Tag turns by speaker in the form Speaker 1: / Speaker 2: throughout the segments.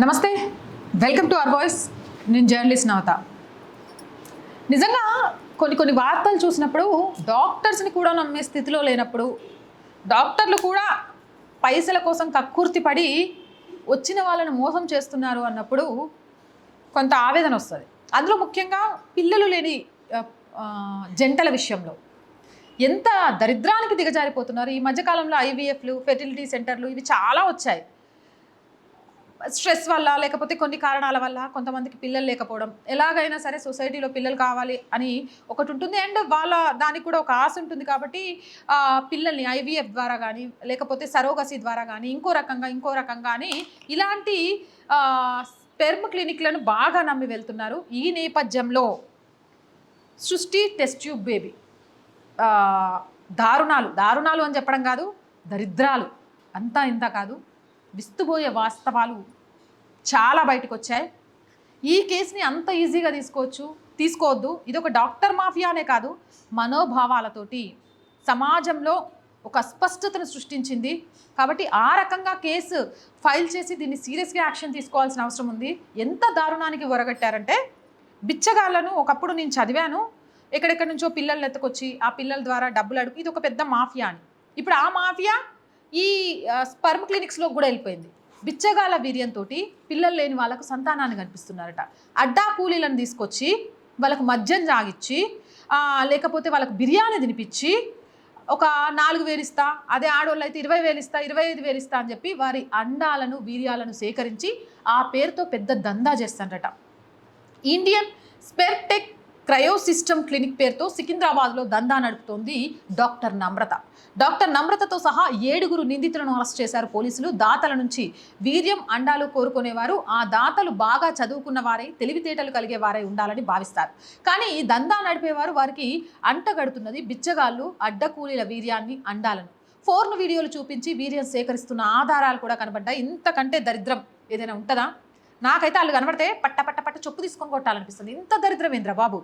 Speaker 1: నమస్తే. Welcome to our voice నేను journalist నవత. నిజంగా కొన్ని కొన్ని వార్తలు చూసినప్పుడు డాక్టర్స్ని కూడా నమ్మే స్థితిలో లేనప్పుడు డాక్టర్లు కూడా పైసల కోసం కక్కుర్తి పడి వచ్చిన వాళ్ళని మోసం చేస్తున్నారు అన్నప్పుడు కొంత ఆవేదన వస్తుంది. అందులో ముఖ్యంగా పిల్లలు లేని జంటల విషయంలో ఎంత దరిద్రానికి దిగజారిపోతున్నారు. ఈ మధ్యకాలంలో ఐవీఎఫ్లు ఫెర్టిలిటీ సెంటర్లు ఇవి చాలా వచ్చాయి. స్ట్రెస్ వల్ల లేకపోతే కొన్ని కారణాల వల్ల కొంతమందికి పిల్లలు లేకపోవడం. ఎలాగైనా సరే సొసైటీలో పిల్లలు కావాలి అని ఒకటి ఉంటుంది. అండ్ వాళ్ళ దానికి కూడా ఒక ఆశ ఉంటుంది కాబట్టి పిల్లల్ని ఐవీఎఫ్ ద్వారా కానీ లేకపోతే సరోగసి ద్వారా కానీ ఇంకో రకంగా ఇంకో రకంగా అని ఇలాంటి స్పెర్మ్ క్లినిక్లను బాగా నమ్మి వెళ్తున్నారు. ఈ నేపథ్యంలో సృష్టి టెస్ట్ ట్యూబ్ బేబీ. దారుణాలు. దారుణాలు అని చెప్పడం కాదు దరిద్రాలు. అంతా ఇంత కాదు. విస్తుపోయే వాస్తవాలు చాలా బయటకు వచ్చాయి ఈ కేసుని అంత ఈజీగా తీసుకోవచ్చు తీసుకోవద్దు. ఇది ఒక డాక్టర్ మాఫియానే కాదు మనోభావాలతోటి. సమాజంలో ఒక అస్పష్టతను సృష్టించింది. కాబట్టి ఆ రకంగా కేసు ఫైల్ చేసి దీన్ని సీరియస్గా యాక్షన్ తీసుకోవాల్సిన అవసరం ఉంది. ఎంత దారుణానికి ఒరగట్టారంటే బిచ్చగాళ్ళను ఒకప్పుడు నేను చదివాను. ఎక్కడెక్కడి నుంచో పిల్లల్ని ఎత్తుకొచ్చి ఆ పిల్లల ద్వారా డబ్బులు అడుగు ఇది ఒక పెద్ద మాఫియా అని ఇప్పుడు ఆ మాఫియా ఈ స్పర్మ్ క్లినిక్స్లో కూడా వెళ్ళిపోయింది. బిచ్చగాళ్ళ వీర్యంతో పిల్లలు లేని వాళ్ళకు సంతానాన్ని కనిపిస్తున్నారట. అడ్డా కూలీలను తీసుకొచ్చి వాళ్ళకు మద్యం జాగిచ్చి లేకపోతే వాళ్ళకు బిర్యానీ తినిపించి ఒక నాలుగు వేలు ఇస్తా అదే ఆడవాళ్ళు అయితే ఇరవై వేలు ఇస్తా ఇరవై ఐదు వేలు ఇస్తా అని చెప్పి వారి అండాలను వీర్యాలను సేకరించి ఆ పేరుతో పెద్ద దందా చేస్తారట ఇండియన్ స్పెర్టెక్ క్రయో సిస్టమ్ క్లినిక్ పేరుతో సికింద్రాబాద్లో దందా నడుపుతోంది డాక్టర్ నమ్రత. డాక్టర్ నమ్రతతో సహా ఏడుగురు నిందితులను అరెస్ట్ చేశారు పోలీసులు. దాతల నుంచి వీర్యం అండాలు కోరుకునేవారు. ఆ దాతలు బాగా చదువుకున్న వారై తెలివితేటలు కలిగే వారై ఉండాలని భావిస్తారు. కానీ ఈ దందా నడిపేవారు వారికి అంటగడుతున్నది బిచ్చగాళ్ళు అడ్డకూలీల వీర్యాన్ని అండాలను. ఫోర్న్ వీడియోలు చూపించి వీర్యం సేకరిస్తున్న ఆధారాలు కూడా కనబడ్డాయి. ఇంతకంటే దరిద్రం ఏదైనా ఉంటుందా? నాకైతే వాళ్ళు కనబడితే పట్ట పట్ట పట్ట చొప్పు తీసుకొని కొట్టాలనిపిస్తుంది. ఇంత దరిద్రమేంద్ర బాబు?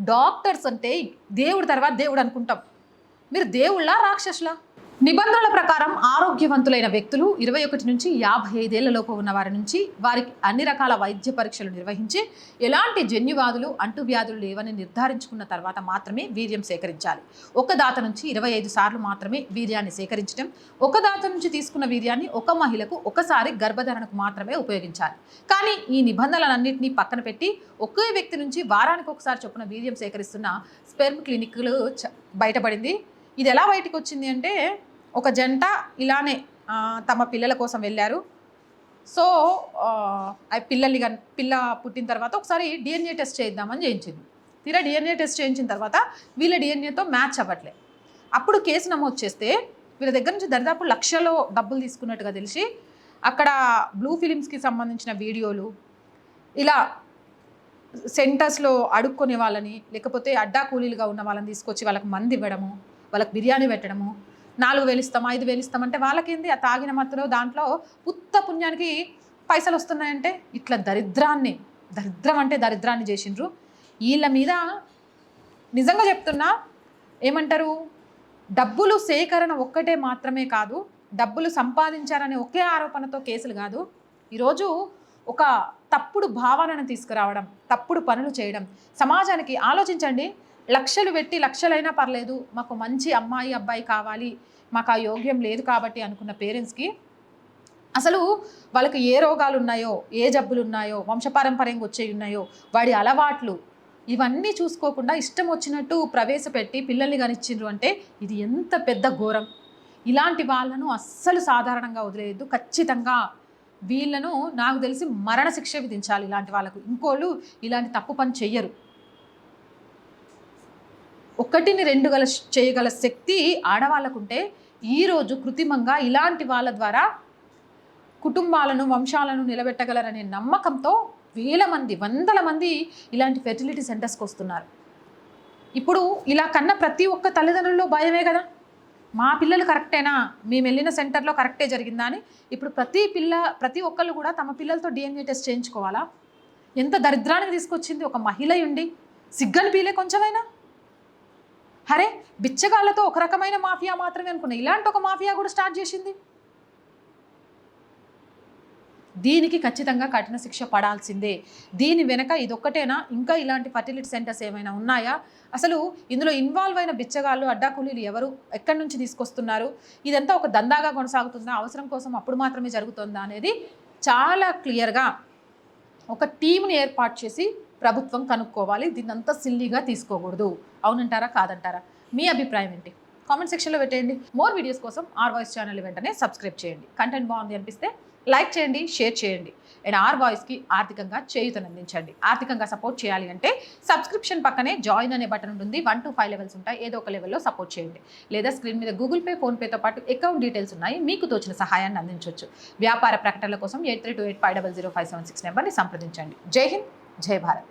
Speaker 1: డాక్టర్స్ అంటే దేవుడి తర్వాత దేవుడు అనుకుంటాం. మీరు దేవుళ్ళ రాక్షసులా? నిబంధనల ప్రకారం ఆరోగ్యవంతులైన వ్యక్తులు ఇరవై ఒకటి నుంచి యాభై ఐదేళ్ళలోపు ఉన్న వారి నుంచి వారికి అన్ని రకాల వైద్య పరీక్షలు నిర్వహించి ఎలాంటి జన్యువాదులు అంటువ్యాధులు లేవని నిర్ధారించుకున్న తర్వాత మాత్రమే వీర్యం సేకరించాలి. ఒక దాత నుంచి ఇరవై ఐదు సార్లు మాత్రమే వీర్యాన్ని సేకరించడం ఒక దాత నుంచి తీసుకున్న వీర్యాన్ని ఒక మహిళకు ఒకసారి గర్భధారణకు మాత్రమే ఉపయోగించాలి. కానీ ఈ నిబంధనలన్నింటినీ పక్కన పెట్టి ఒకే వ్యక్తి నుంచి వారానికి ఒకసారి చొప్పున వీర్యం సేకరిస్తున్న స్పెర్మ్ క్లినిక్లు చ- బయటపడింది. ఇది ఎలా బయటికి వచ్చింది అంటే ఒక జంట ఇలానే తమ పిల్లల కోసం వెళ్ళారు. సో ఆ, పిల్లల్ని కానీ పిల్ల పుట్టిన తర్వాత ఒకసారి డిఎన్ఏ టెస్ట్ చేద్దామని చేయించింది. తీరా డిఎన్ఏ టెస్ట్ చేయించిన తర్వాత వీళ్ళ డిఎన్ఏతో మ్యాచ్ అవ్వట్లే. అప్పుడు కేసు నమోదు చేస్తే వీళ్ళ దగ్గర నుంచి దరిదాపు లక్షలో డబ్బులు తీసుకున్నట్టుగా తెలిసి అక్కడ బ్లూ ఫిలిమ్స్కి సంబంధించిన వీడియోలు ఇలా సెంటర్స్లో అడుక్కునే వాళ్ళని లేకపోతే అడ్డా కూలీలుగా ఉన్న వాళ్ళని తీసుకొచ్చి వాళ్ళకి మంది ఇవ్వడము వాళ్ళకి బిర్యానీ పెట్టడము నాలుగు వేలు ఇస్తాం ఐదు వేలు ఇస్తామంటే వాళ్ళకేంది? ఆ తాగిన మత్తులో దాంట్లో ఉత్త పుణ్యానికి పైసలు వస్తున్నాయంటే ఇట్లా దరిద్రాన్ని దరిద్రం అంటే దరిద్రాన్ని చేసిండ్రు. వీళ్ళ మీద నిజంగా చెప్తున్నా ఏమంటారు? డబ్బులు సేకరణ ఒక్కటే మాత్రమే కాదు డబ్బులు సంపాదించారనే ఒకే ఆరోపణతో కేసులు కాదు. ఈరోజు ఒక తప్పుడు భావనను తీసుకురావడం తప్పుడు పనులు చేయడం సమాజానికి ఆలోచించండి. లక్షలు పెట్టి లక్షలైనా పర్లేదు మాకు మంచి అమ్మాయి అబ్బాయి కావాలి మాకు ఆ యోగ్యం లేదు కాబట్టి అనుకున్న పేరెంట్స్కి అసలు వాళ్ళకి ఏ రోగాలు ఉన్నాయో ఏ జబ్బులు ఉన్నాయో వంశపారంపర్యంగా వచ్చేవి ఉన్నాయో వాడి అలవాట్లు ఇవన్నీ చూసుకోకుండా ఇష్టం వచ్చినట్టు ప్రవేశపెట్టి పిల్లల్ని కనిచ్చిండ్రు అంటే ఇది ఎంత పెద్ద ఘోరం. ఇలాంటి వాళ్ళను అస్సలు సాధారణంగా వదిలేయద్దు. ఖచ్చితంగా వీళ్ళను నాకు తెలిసి మరణశిక్ష విధించాలి ఇలాంటి వాళ్ళకు. ఇంకోళ్ళు ఇలాంటి తప్పు పని చెయ్యరు. ఒకటిని రెండు గల చేయగల శక్తి ఆడవాళ్ళకుంటే ఈరోజు కృత్రిమంగా ఇలాంటి వాళ్ళ ద్వారా కుటుంబాలను వంశాలను నిలబెట్టగలరనే నమ్మకంతో వేల మంది వందల మంది ఇలాంటి ఫెర్టిలిటీ సెంటర్స్కి వస్తున్నారు. ఇప్పుడు ఇలా కన్న ప్రతి ఒక్క తల్లిదండ్రుల్లో భయమే కదా? మా పిల్లలు కరెక్టేనా? మేము వెళ్ళిన సెంటర్లో కరెక్టే జరిగిందా అని ఇప్పుడు ప్రతి పిల్ల ప్రతి ఒక్కళ్ళు కూడా తమ పిల్లలతో డిఎన్ఏ టెస్ట్ చేయించుకోవాలా? ఎంత దరిద్రానికి తీసుకొచ్చింది ఒక మహిళ ఉండి సిగ్గని పీలే కొంచెమైనా? అరే బిచ్చగాళ్ళతో ఒక రకమైన మాఫియా మాత్రమే అనుకున్నా. ఇలాంటి ఒక మాఫియా కూడా స్టార్ట్ చేసింది? దీనికి ఖచ్చితంగా కఠిన శిక్ష పడాల్సిందే. దీని వెనక ఇదొక్కటేనా? ఇంకా ఇలాంటి ఫర్టిలిటీ సెంటర్స్ ఏమైనా ఉన్నాయా? అసలు ఇందులో ఇన్వాల్వ్ అయిన బిచ్చగాళ్ళు అడ్డాకూలీలు ఎవరు? ఎక్కడి నుంచి తీసుకొస్తున్నారు? ఇదంతా ఒక దందాగా కొనసాగుతుందా అవసరం కోసం అప్పుడు మాత్రమే జరుగుతుందా అనేది చాలా క్లియర్గా ఒక టీంని ఏర్పాటు చేసి ప్రభుత్వం కనుక్కోవాలి. దీన్నంతా సిల్లీగా తీసుకోకూడదు. అవునంటారా కాదంటారా? మీ అభిప్రాయం ఏంటి? కామెంట్ సెక్షన్లో పెట్టేయండి. మోర్ వీడియోస్ కోసం ఆర్ వాయిస్ ఛానల్ వెంటనే సబ్స్క్రైబ్ చేయండి. కంటెంట్ బాగుంది అనిపిస్తే లైక్ చేయండి షేర్ చేయండి. అండ్ ఆర్ వాయిస్కి ఆర్థికంగా చేయూతనందించండి. ఆర్థికంగా సపోర్ట్ చేయాలి అంటే సబ్స్క్రిప్షన్ పక్కనే జాయిన్ అనే బటన్ ఉంటుంది. వన్ టు ఫైవ్ లెవెల్స్ ఉంటాయి. ఏదో ఒక లెవెల్లో సపోర్ట్ చేయండి. లేదా స్క్రీన్ మీద గూగుల్ పే ఫోన్పేతో పాటు అకౌంట్ డీటెయిల్స్ ఉన్నాయి. మీకు తోచిన సహాయాన్ని అందించవచ్చు. వ్యాపార ప్రకటనల కోసం eight three two eight five double zero five seven six నెంబర్ని సంప్రదించండి. జై హింద్ జై భారత్.